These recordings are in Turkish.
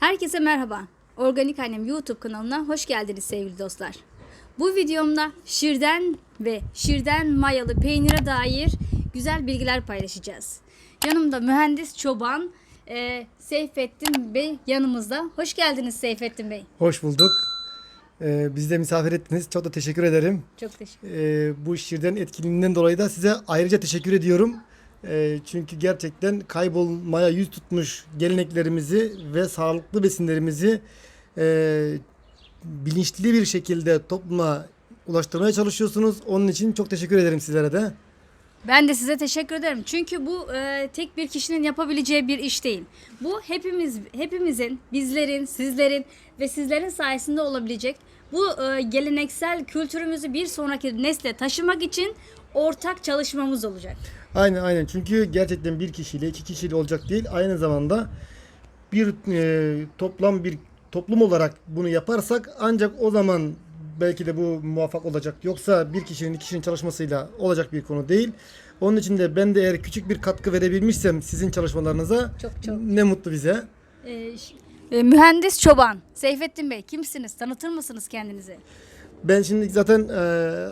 Herkese merhaba. Organik Annem YouTube kanalına hoş geldiniz sevgili dostlar. Bu videomda şirden ve şirden mayalı peynire dair güzel bilgiler paylaşacağız. Yanımda mühendis çoban e, Seyfettin Bey yanımızda. Hoş geldiniz Seyfettin Bey. Hoş bulduk. Ee, bizi de misafir ettiniz. Çok da teşekkür ederim. Çok teşekkür Ee, bu şiirden etkinliğinden dolayı da size ayrıca teşekkür ediyorum. Ee, çünkü gerçekten kaybolmaya yüz tutmuş geleneklerimizi ve sağlıklı besinlerimizi e, bilinçli bir şekilde topluma ulaştırmaya çalışıyorsunuz. Onun için çok teşekkür ederim sizlere de. Ben de size teşekkür ederim. Çünkü bu e, tek bir kişinin yapabileceği bir iş değil. Bu hepimiz hepimizin, bizlerin, sizlerin ve sizlerin sayesinde olabilecek bu e, geleneksel kültürümüzü bir sonraki nesle taşımak için ortak çalışmamız olacak. Aynen aynen. Çünkü gerçekten bir kişiyle iki kişiyle olacak değil. Aynı zamanda bir e, toplam bir toplum olarak bunu yaparsak ancak o zaman belki de bu muvaffak olacak. Yoksa bir kişinin iki kişinin çalışmasıyla olacak bir konu değil. Onun için de ben de eğer küçük bir katkı verebilmişsem sizin çalışmalarınıza Çok çok. ne mutlu bize. E, ş- e, mühendis çoban Seyfettin Bey kimsiniz? Tanıtır mısınız kendinizi? Ben şimdi zaten e,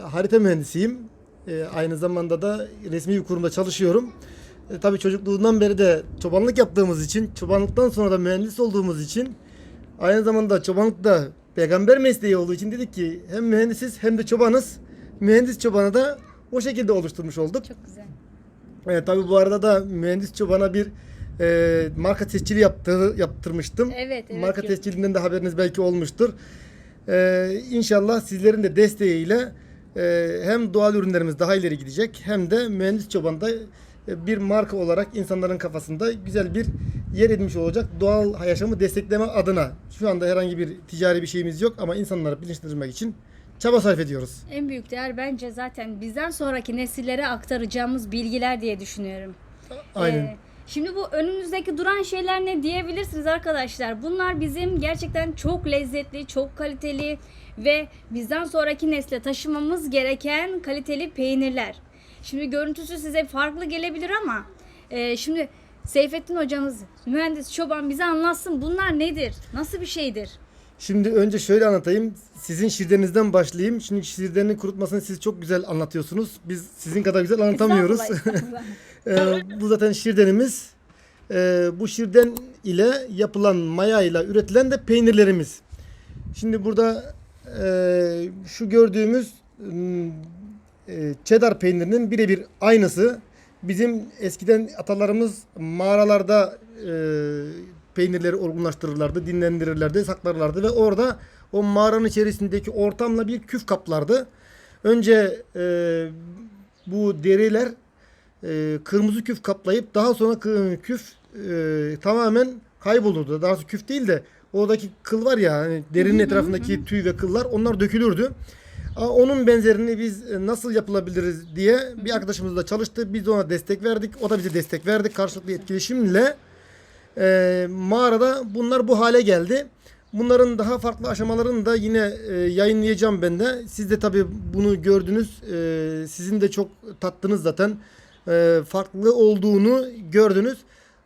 harita mühendisiyim. E, aynı zamanda da resmi bir kurumda çalışıyorum. E, tabii çocukluğundan beri de çobanlık yaptığımız için, çobanlıktan sonra da mühendis olduğumuz için, aynı zamanda çobanlık da peygamber mesleği olduğu için dedik ki hem mühendisiz hem de çobanız. Mühendis çobanı da o şekilde oluşturmuş olduk. Çok güzel. E, tabii bu arada da mühendis çobana bir e, marka tescili yaptı, yaptırmıştım. Evet, evet, Marka gördüm. tescilinden de haberiniz belki olmuştur. Ee, inşallah sizlerin de desteğiyle e, hem doğal ürünlerimiz daha ileri gidecek hem de mühendis çobanda e, bir marka olarak insanların kafasında güzel bir yer edinmiş olacak. Doğal yaşamı destekleme adına. Şu anda herhangi bir ticari bir şeyimiz yok ama insanları bilinçlendirmek için çaba sarf ediyoruz. En büyük değer bence zaten bizden sonraki nesillere aktaracağımız bilgiler diye düşünüyorum. Aynen. Ee, şimdi bu önümüzdeki duran şeyler ne diyebilirsiniz arkadaşlar. Bunlar bizim gerçekten çok lezzetli, çok kaliteli ve bizden sonraki nesle taşımamız gereken kaliteli peynirler. Şimdi görüntüsü size farklı gelebilir ama e, şimdi Seyfettin hocamız, mühendis çoban bize anlatsın bunlar nedir? Nasıl bir şeydir? Şimdi önce şöyle anlatayım. Sizin şirdenizden başlayayım. Şimdi şirdenin kurutmasını siz çok güzel anlatıyorsunuz. Biz sizin kadar güzel anlatamıyoruz. Estağfurullah, estağfurullah. Ee, bu zaten şirdenimiz. Ee, bu şirden ile yapılan maya ile üretilen de peynirlerimiz. Şimdi burada e, şu gördüğümüz m, e, cheddar peynirinin birebir aynısı. Bizim eskiden atalarımız mağaralarda e, peynirleri olgunlaştırırlardı, dinlendirirlerdi, saklarlardı ve orada o mağaranın içerisindeki ortamla bir küf kaplardı. Önce e, bu deriler e, kırmızı küf kaplayıp daha sonra küf e, tamamen kaybolurdu. Daha doğrusu küf değil de oradaki kıl var ya hani derinin etrafındaki tüy ve kıllar onlar dökülürdü. Onun benzerini biz e, nasıl yapılabiliriz diye bir arkadaşımızla çalıştı. Biz ona destek verdik. O da bize destek verdi. Karşılıklı etkileşimle e, mağarada bunlar bu hale geldi. Bunların daha farklı aşamalarını da yine e, yayınlayacağım ben de. Siz de tabii bunu gördünüz. E, sizin de çok tattınız zaten. E, farklı olduğunu gördünüz.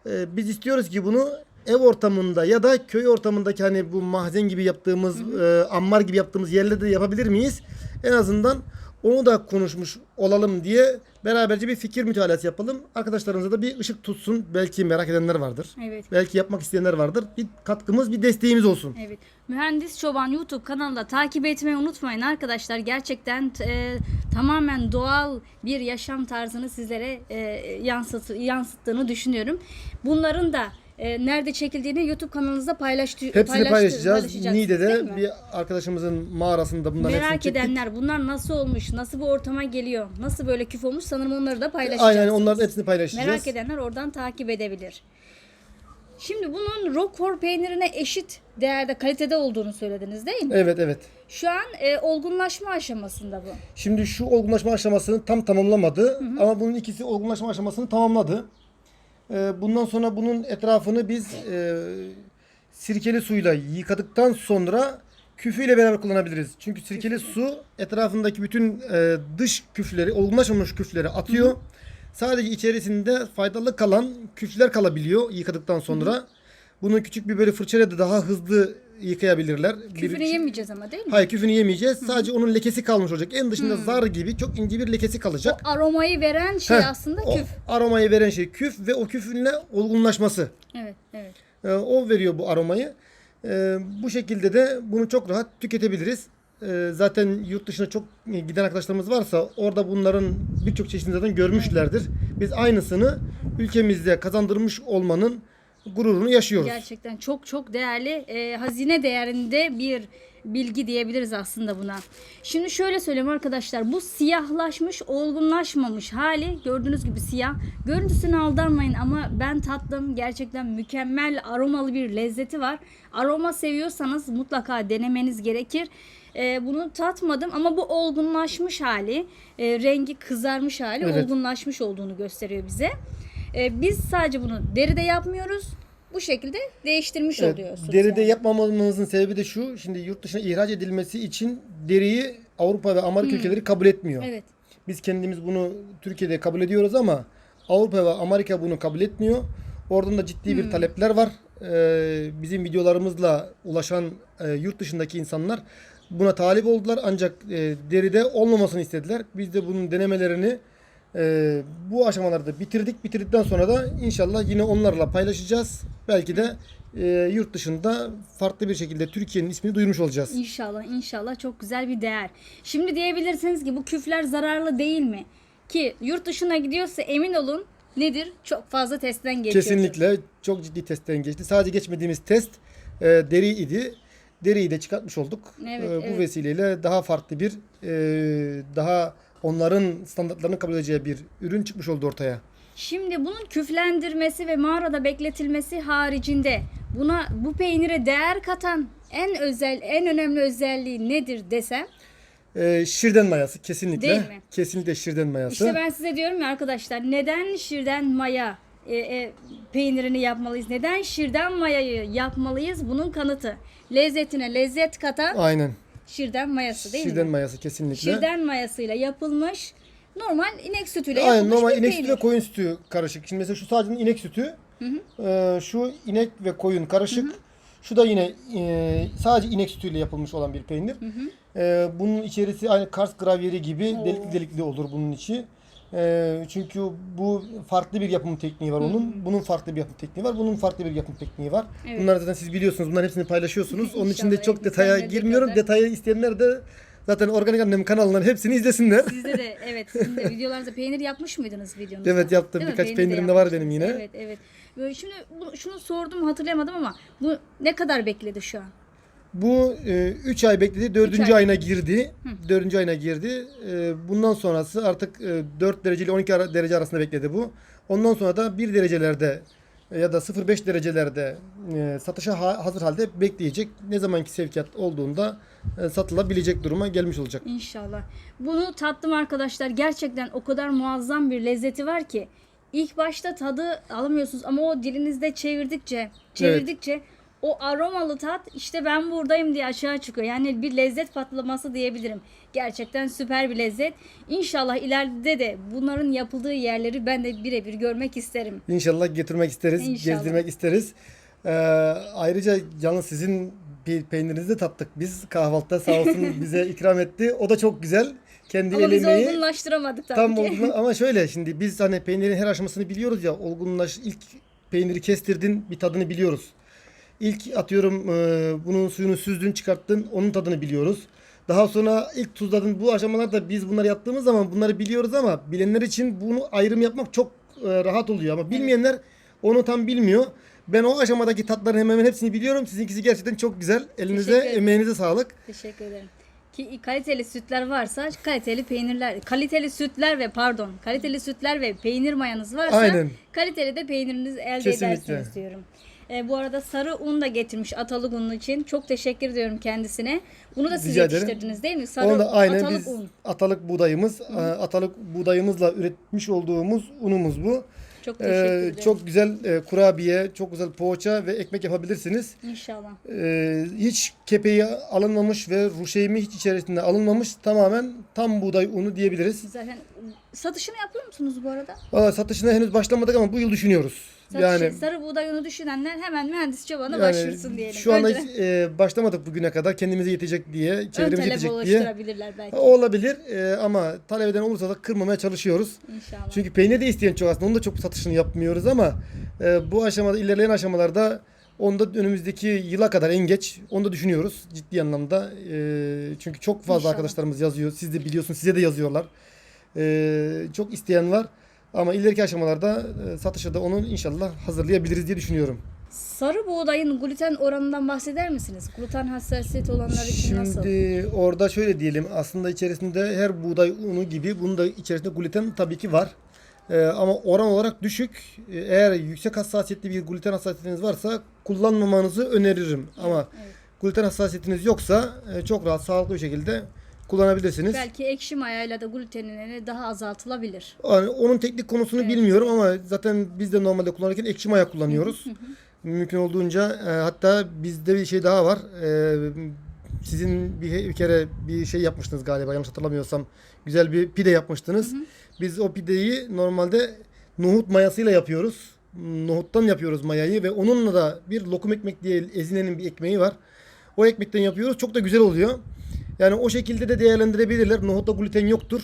E, biz istiyoruz ki bunu ev ortamında ya da köy ortamındaki hani bu mahzen gibi yaptığımız, e, ammar gibi yaptığımız yerlerde de yapabilir miyiz? En azından onu da konuşmuş olalım diye beraberce bir fikir mütalası yapalım. Arkadaşlarınıza da bir ışık tutsun. Belki merak edenler vardır. Evet. Belki yapmak isteyenler vardır. Bir katkımız, bir desteğimiz olsun. Evet. Mühendis Çoban YouTube kanalında takip etmeyi unutmayın arkadaşlar. Gerçekten e, tamamen doğal bir yaşam tarzını sizlere e, yansıt, yansıttığını düşünüyorum. Bunların da e, nerede çekildiğini YouTube kanalınızda paylaştı, Hepsini paylaştı- paylaşacağız. Niğde'de bir arkadaşımızın mağarasında bunların hepsini Merak çektik. edenler bunlar nasıl olmuş, nasıl bu ortama geliyor, nasıl böyle küf olmuş sanırım onları da paylaşacaksınız. Aynen onların hepsini paylaşacağız. Merak edenler oradan takip edebilir. Şimdi bunun Roquefort peynirine eşit değerde, kalitede olduğunu söylediniz değil mi? Evet evet. Şu an e, olgunlaşma aşamasında bu. Şimdi şu olgunlaşma aşamasını tam tamamlamadı ama bunun ikisi olgunlaşma aşamasını tamamladı. Ee, bundan sonra bunun etrafını biz e, sirkeli suyla yıkadıktan sonra küfüyle beraber kullanabiliriz. Çünkü sirkeli su etrafındaki bütün e, dış küfleri, olgunlaşmamış küfleri atıyor. Sadece içerisinde faydalı kalan küfler kalabiliyor yıkadıktan sonra. Bunu küçük bir böyle fırçayla da daha hızlı yıkayabilirler. Küfünü Bir- yemeyeceğiz ama değil mi? Hayır küfünü yemeyeceğiz. Sadece onun lekesi kalmış olacak. En dışında zar gibi çok ince bir lekesi kalacak. O aromayı veren şey Heh, aslında o küf. aromayı veren şey küf ve o küfünle olgunlaşması. Evet, evet. Ee, o veriyor bu aromayı. Ee, bu şekilde de bunu çok rahat tüketebiliriz. Ee, zaten yurt dışına çok giden arkadaşlarımız varsa orada bunların birçok çeşidini zaten görmüşlerdir. Biz aynısını ülkemizde kazandırmış olmanın gururunu yaşıyoruz. Gerçekten çok çok değerli, e, hazine değerinde bir bilgi diyebiliriz aslında buna. Şimdi şöyle söyleyeyim arkadaşlar. Bu siyahlaşmış, olgunlaşmamış hali gördüğünüz gibi siyah. Görüntüsüne aldanmayın ama ben tattım. Gerçekten mükemmel aromalı bir lezzeti var. Aroma seviyorsanız mutlaka denemeniz gerekir. E, bunu tatmadım ama bu olgunlaşmış hali, e, rengi kızarmış hali, Evet. olgunlaşmış olduğunu gösteriyor bize. E, biz sadece bunu deride yapmıyoruz. Bu şekilde değiştirmiş Evet, oluyorsunuz. deride yani. yapmamamızın sebebi de şu. Şimdi yurt dışına ihraç edilmesi için deriyi Avrupa ve Amerika ülkeleri kabul etmiyor. Evet. Biz kendimiz bunu Türkiye'de kabul ediyoruz ama Avrupa ve Amerika bunu kabul etmiyor. Oradan da ciddi bir talepler var. Ee, bizim videolarımızla ulaşan e, yurt dışındaki insanlar buna talip oldular ancak e, deride olmamasını istediler. Biz de bunun denemelerini e, bu aşamalarda bitirdik. Bitirdikten sonra da inşallah yine onlarla paylaşacağız. Belki de e, yurt dışında farklı bir şekilde Türkiye'nin ismini duyurmuş olacağız. İnşallah inşallah çok güzel bir değer. Şimdi diyebilirsiniz ki bu küfler zararlı değil mi? Ki yurt dışına gidiyorsa emin olun nedir? Çok fazla testten geçiyor. Kesinlikle çok ciddi testten geçti. Sadece geçmediğimiz test e, deri idi. Deriyi de çıkartmış olduk. Evet, E, bu evet. vesileyle daha farklı bir, e, daha onların standartlarını kabul edeceği bir ürün çıkmış oldu ortaya. Şimdi bunun küflendirmesi ve mağarada bekletilmesi haricinde buna bu peynire değer katan en özel en önemli özelliği nedir desem E, şirden mayası kesinlikle. Değil mi? Kesinlikle şirden mayası. İşte ben size diyorum ya arkadaşlar neden şirden maya e, e, peynirini yapmalıyız? Neden şirden mayayı yapmalıyız? Bunun kanıtı. Lezzetine lezzet katan Aynen. Şirden mayası değil şirden mi? mayası kesinlikle. Şirden mayasıyla yapılmış normal inek sütüyle Aynen yapılmış normal bir inek peynir. sütü ve koyun sütü karışık. Şimdi mesela şu sadece inek sütü. e, şu inek ve koyun karışık. Şu da yine e, sadece inek sütüyle yapılmış olan bir peynir. E, bunun içerisi aynı Kars gravyeri gibi Oo. delikli delikli olur bunun içi. E, çünkü bu farklı bir yapım tekniği var onun. Bunun farklı bir yapım tekniği var. Bunun farklı bir yapım tekniği var. Evet. Bunları zaten siz biliyorsunuz. Bunların hepsini paylaşıyorsunuz. Onun için de çok detaya girmiyorum. dedikleri. Detayı isteyenler de zaten Organik Annem kanalından hepsini izlesinler. Sizde de evet sizin de videolarınızda peynir yapmış mıydınız videonuzda? Evet, yaptım. Değil? Birkaç Peynir peynirim de var benim yine. Evet evet. Şimdi şunu sordum hatırlayamadım ama bu ne kadar bekledi şu an? Bu 3 ay bekledi. 4. Üç ay. ayına girdi. 4. ayına girdi. E, bundan sonrası artık e, 4 derece ile 12 ara- derece arasında bekledi bu. Ondan sonra da 1 derecelerde e, ya da 0.5 derecelerde e, satışa ha- hazır halde bekleyecek. Ne zamanki sevkiyat olduğunda e, satılabilecek duruma gelmiş olacak. İnşallah. Bunu tattım arkadaşlar. Gerçekten o kadar muazzam bir lezzeti var ki. İlk başta tadı alamıyorsunuz ama o dilinizde çevirdikçe, çevirdikçe o aromalı tat işte ben buradayım diye aşağı çıkıyor. Yani bir lezzet patlaması diyebilirim. Gerçekten süper bir lezzet. İnşallah ileride de bunların yapıldığı yerleri ben de birebir görmek isterim. İnşallah getirmek isteriz, İnşallah. gezdirmek isteriz. E, ayrıca yalnız sizin bir peynirinizi de tattık. Biz kahvaltıda sağ olsun bize ikram etti. O da çok güzel. Kendi Ama el biz olgunlaştıramadık tabii Tam ki. olgun ama şöyle şimdi biz hani peynirin her aşamasını biliyoruz ya olgunlaş ilk peyniri kestirdin bir tadını biliyoruz. İlk atıyorum e, bunun suyunu süzdün çıkarttın onun tadını biliyoruz. Daha sonra ilk tuzladın bu aşamalarda biz bunları yaptığımız zaman bunları biliyoruz ama bilenler için bunu ayrım yapmak çok e, rahat oluyor ama bilmeyenler onu tam bilmiyor. Ben o aşamadaki tatların hemen hemen hepsini biliyorum. Sizinkisi gerçekten çok güzel. Elinize, Teşekkür ederim. emeğinize sağlık. Teşekkür ederim. Ki kaliteli sütler varsa kaliteli peynirler, kaliteli sütler ve pardon, kaliteli sütler ve peynir mayanız varsa Aynen. kaliteli de peynirinizi elde Kesinlikle. edersiniz diyorum. E, bu arada sarı un da getirmiş atalık unun için. Çok teşekkür ediyorum kendisine. Bunu da siz Rica ederim. yetiştirdiniz değil mi? Sarı Onu da aynen atalık biz un. atalık buğdayımız, e, atalık buğdayımızla üretmiş olduğumuz unumuz bu. Çok teşekkür Ee, ederim. çok güzel e, kurabiye, çok güzel poğaça ve ekmek yapabilirsiniz. İnşallah. Ee, hiç kepeği alınmamış ve ruşeymi hiç içerisinde alınmamış. Tamamen tam buğday unu diyebiliriz. Zaten satışını yapıyor musunuz bu arada? Valla satışına henüz başlamadık ama bu yıl düşünüyoruz. Satışı, yani sarı buğdayını düşünenler hemen mühendis çobana yani başvursın diyelim. Şu anda Önceden e, başlamadık bugüne kadar kendimize yetecek diye, çevremize yetecek diye. belki. Olabilir e, ama talep eden olursa da kırmamaya çalışıyoruz. İnşallah. Çünkü peynir de isteyen çok aslında. Onun da çok satışını yapmıyoruz ama e, bu aşamada ilerleyen aşamalarda onda önümüzdeki yıla kadar en geç onu da düşünüyoruz ciddi anlamda. E, çünkü çok fazla İnşallah. arkadaşlarımız yazıyor. Siz de biliyorsunuz size de yazıyorlar. E, çok isteyen var. Ama ileriki aşamalarda e, satışa da onu inşallah hazırlayabiliriz diye düşünüyorum. Sarı buğdayın gluten oranından bahseder misiniz? Gluten hassasiyeti olanlar için nasıl? Şimdi orada şöyle diyelim aslında içerisinde her buğday unu gibi bunun da içerisinde gluten tabii ki var. Ee, ama oran olarak düşük. Ee, Eğer yüksek hassasiyetli bir gluten hassasiyetiniz varsa kullanmamanızı öneririm. Ama Evet. gluten hassasiyetiniz yoksa e, çok rahat sağlıklı bir şekilde kullanabilirsiniz. Belki ekşi mayayla da glutenini daha azaltılabilir. Yani onun teknik konusunu Evet. bilmiyorum ama zaten biz de normalde kullanırken ekşi maya kullanıyoruz. Mümkün olduğunca e, hatta bizde bir şey daha var. E, sizin bir, bir kere bir şey yapmıştınız galiba yanlış hatırlamıyorsam. Güzel bir pide yapmıştınız. Biz o pideyi normalde nohut mayasıyla yapıyoruz. Nohuttan yapıyoruz mayayı ve onunla da bir lokum ekmek diye Ezine'nin bir ekmeği var. O ekmekten yapıyoruz. Çok da güzel oluyor. Yani o şekilde de değerlendirebilirler. Nohutta gluten yoktur.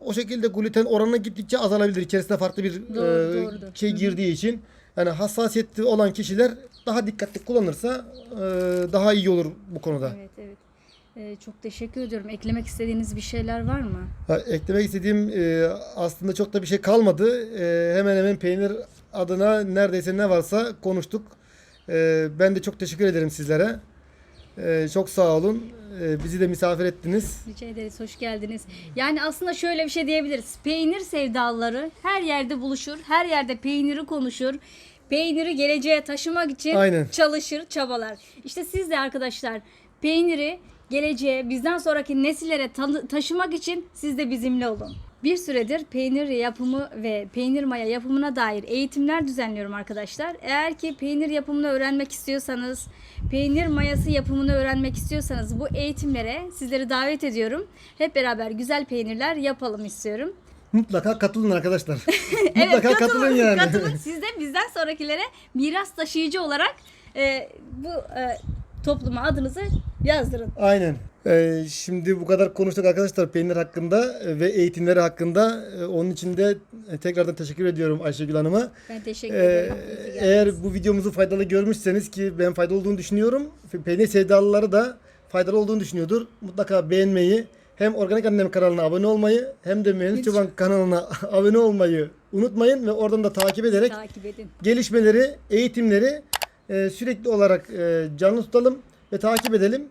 O şekilde gluten oranı gittikçe azalabilir. İçerisine farklı bir Doğru, e, doğrudur. şey girdiği için. Yani hassasiyetli olan kişiler daha dikkatli kullanırsa e, daha iyi olur bu konuda. Evet evet. Ee, çok teşekkür ediyorum. Eklemek istediğiniz bir şeyler var mı? Ha, eklemek istediğim e, aslında çok da bir şey kalmadı. E, hemen hemen peynir adına neredeyse ne varsa konuştuk. E, ben de çok teşekkür ederim sizlere. E, çok sağ olun. E, bizi de misafir ettiniz. Rica ederiz. Hoş geldiniz. Yani aslında şöyle bir şey diyebiliriz. Peynir sevdalıları her yerde buluşur. Her yerde peyniri konuşur. Peyniri geleceğe taşımak için Aynen. çalışır, çabalar. İşte siz de arkadaşlar peyniri geleceğe, bizden sonraki nesillere ta- taşımak için siz de bizimle olun. Bir süredir peynir yapımı ve peynir maya yapımına dair eğitimler düzenliyorum arkadaşlar. Eğer ki peynir yapımını öğrenmek istiyorsanız, peynir mayası yapımını öğrenmek istiyorsanız bu eğitimlere sizleri davet ediyorum. Hep beraber güzel peynirler yapalım istiyorum. Mutlaka katılın arkadaşlar. Evet, Mutlaka katılın yani. Katılın. Siz de bizden sonrakilere miras taşıyıcı olarak e, bu e, topluma adınızı yazdırın. Aynen. Ee, şimdi bu kadar konuştuk arkadaşlar peynir hakkında e, ve eğitimleri hakkında. E, onun için de e, tekrardan teşekkür ediyorum Ayşegül Hanım'a. Ben teşekkür Ee, ederim. Eğer bu videomuzu faydalı görmüşseniz ki ben faydalı olduğunu düşünüyorum. Peynir sevdalıları da faydalı olduğunu düşünüyordur. Mutlaka beğenmeyi, hem Organik Annem kanalına abone olmayı hem de Mühendis. Çoban kanalına abone olmayı unutmayın ve oradan da takip ederek takip edin. gelişmeleri, eğitimleri e, sürekli olarak e, canlı tutalım ve takip edelim.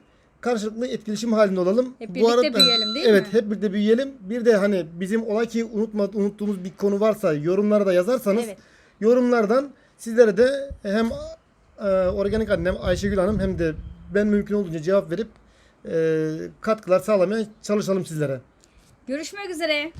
Karşılıklı etkileşim halinde olalım. Hep birlikte büyüyelim, değil evet, mi? hep birlikte büyüyelim. Bir de hani bizim ola ki unutma, unuttuğumuz bir konu varsa yorumlara da yazarsanız Evet. yorumlardan sizlere de hem e, organik annem Ayşegül Hanım hem de ben mümkün olduğunca cevap verip e, katkılar sağlamaya çalışalım sizlere. Görüşmek üzere.